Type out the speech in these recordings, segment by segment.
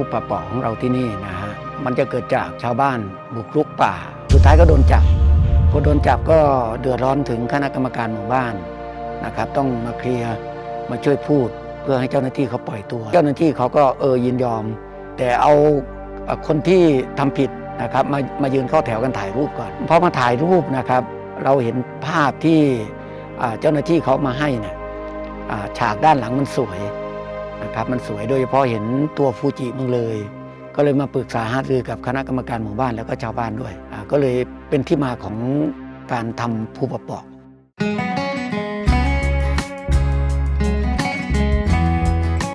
ภูป่าปาะของเราที่นี่นะฮะมันจะเกิดจากชาวบ้านบุกรุกป่า สุดท้ายก็โดนจับพอโดนจับก็เดือดร้อนถึงคณะกรรมการหมู่บ้านนะครับ ต้องมาเคลียร์มาช่วยพูดเพื่อให้เจ้าหน้าที่เขาปล่อยตัว เจ้าหน้าที่เขาก็เออยินยอม แต่เอาคนที่ทำผิดนะครับมามายืนเข้าแถวกันถ่ายรูปก่อนพอมาถ่ายรูปนะครับ เราเห็นภาพที่เจ้าหน้าที่เขามาให้นี่ยอ่าฉากด้านหลังมันสวย นะครับมันสวยโดยเฉพาะเห็นตัวฟูจิมึงเลย ก็เลยมาปรึกษาหารือกับคณะกรรมการหมู่บ้านแล้วก็ชาวบ้านด้วย ก็เลยเป็นที่มาของการทำภูปะปาะ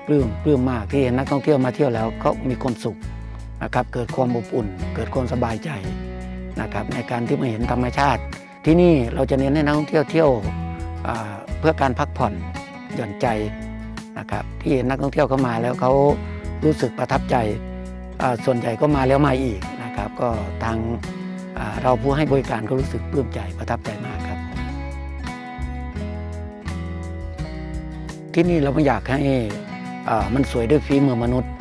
ปลื้มปลื้มมากที่เห็นนักท่องเที่ยวมาเที่ยวแล้วเขามีความสุขนะครับเกิดความอบอุ่น เกิดความสบายใจนะครับในการที่มาเห็นธรรมชาติ ที่นี่เราจะเน้นให้นักท่องเที่ยวเที่ยวเพื่อการพักผ่อนหย่อนใจ นะครับที่นักท่องเที่ยวเข้ามาแล้วเขารู้สึกประทับใจส่วนใหญ่ก็มาแล้วมาอีกนะครับ ก็ทางเราผู้ให้บริการก็รู้สึกปลื้มใจประทับใจมากครับ ที่นี่เราไม่อยากให้มันสวยด้วยฝีมือมนุษย์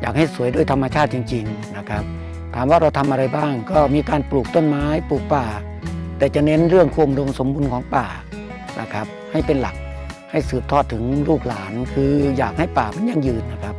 อยากให้สวยด้วยธรรมชาติจริง ๆนะครับ ถามว่าเราทำอะไรบ้างก็มีการปลูกต้นไม้ปลูกป่า แต่จะเน้นเรื่องความดมสมบูรณ์ของป่านะครับ ให้เป็นหลัก ให้สืบทอดถึงลูกหลานคืออยากให้ป่ามันยั่งยืนนะครับ